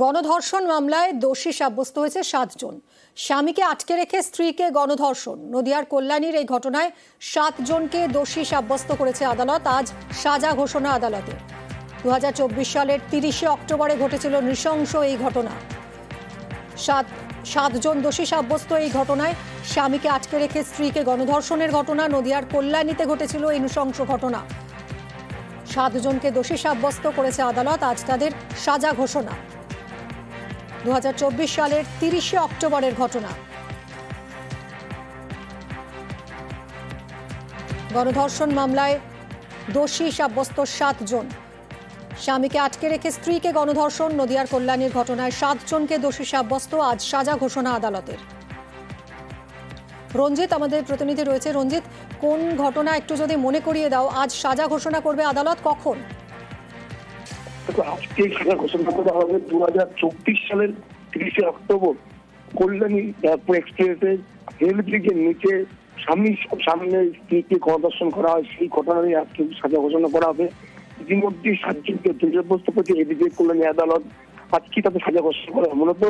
গণধর্ষণ মামলায় দোষী সাব্যস্ত হয়েছে সাতজন। স্বামীকে আটকে রেখে স্ত্রীকে গণধর্ষণ। নদিয়ার কল্যাণীর এই ঘটনায় সাতজনকে দোষী সাব্যস্ত করেছে আদালত। আজ সাজা ঘোষণা আদালতে। দু হাজার চব্বিশ সালের তিরিশে অক্টোবরে ঘটেছিল নৃশংস এই ঘটনা। সাত, সাতজন দোষী সাব্যস্ত এই ঘটনায় স্বামীকে আটকে রেখে স্ত্রীকে গণধর্ষণের ঘটনা নদিয়ার কল্যাণীতে ঘটেছিল এই নৃশংস ঘটনা। সাতজনকে দোষী সাব্যস্ত করেছে আদালত। আজ তাদের সাজা ঘোষণা। দু হাজার চব্বিশ সালের তিরিশে অক্টোবরের ঘটনা। গণধর্ষণ মামলায় দোষী সাব্যস্ত সাতজন স্বামীকে আটকে রেখে স্ত্রীকে গণধর্ষণ, নদিয়ার কল্যাণীর ঘটনায় সাতজনকে দোষী সাব্যস্ত, আজ সাজা ঘোষণা আদালতের। রঞ্জিত, আমাদের প্রতিনিধি রয়েছে। রঞ্জিত, কোন ঘটনা একটু যদি মনে করিয়ে দাও, আজ সাজা ঘোষণা করবে আদালত, কখন? দেখো, আজকে সেটা ঘোষণা করা হবে দু হাজার চব্বিশ সালের তিরিশে অক্টোবর কল্যাণী এয়ারপোর্ট এক্সপ্রেসে রেল ব্রিজের নিচে স্বামী সামনে স্ত্রীকে গণদর্শন করা হয়। সেই ঘটনা নিয়ে আজকে সাজা ঘোষণা করা হবে। ইতিমধ্যে সাতজনকে দুর্যবস্থ করেছে এদিকে কল্যাণী আদালত আজকে তাদের সাজা ঘোষণা করা। মূলত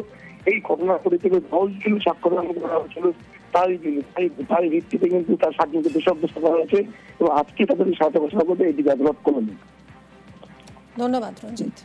এই ঘটনা পরিপ্রেক্ষিতে দশ জন সাক্ষ্য করা হয়েছিল। তাই তাই তাই ভিত্তিতে কিন্তু তার সাতজনকে দোষাব্যস্ত করা হয়েছে। এবং আজকে তাদের সাজা ঘোষণা করবে এদিকে আদালত কল্যাণী। ধন্যবাদ, রঞ্জিত।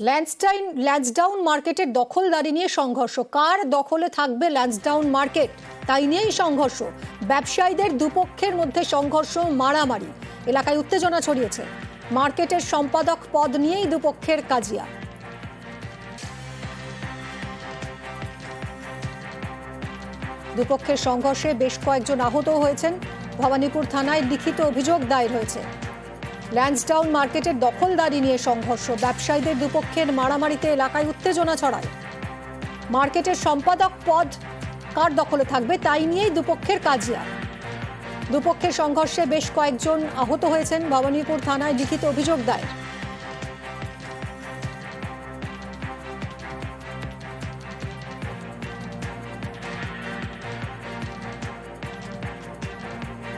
ল্যান্ডস্টাইন ল্যান্সডাউন মার্কেটের দখলদারি নিয়ে সংঘর্ষ। কার দখলে থাকবে ল্যান্সডাউন মার্কেট? তাই নিয়েই সংঘর্ষ। ব্যবসায়ীদের দুপক্ষের মধ্যে সংঘর্ষ, মারামারি। এলাকায় উত্তেজনা ছড়িয়েছে। মার্কেটের সম্পাদক পদ নিয়েই দুপক্ষের কাজিয়া। দুপক্ষের সংঘর্ষে বেশ কয়েকজন আহত হয়েছেন। ভবানীপুর থানায় লিখিত অভিযোগ দায়ের হয়েছে। ল্যান্সডাউন মার্কেটের দখলদারি নিয়ে সংঘর্ষ। ব্যবসায়ীদের দুপক্ষের মারামারিতে এলাকায় উত্তেজনা ছড়ায়। মার্কেটের সম্পাদক পদ কার দখলে থাকবে তাই নিয়েই দুপক্ষের কাজিয়া। দুপক্ষের সংঘর্ষে বেশ কয়েকজন আহত হয়েছেন। ভবানীপুর থানায় লিখিত অভিযোগ দায়ের।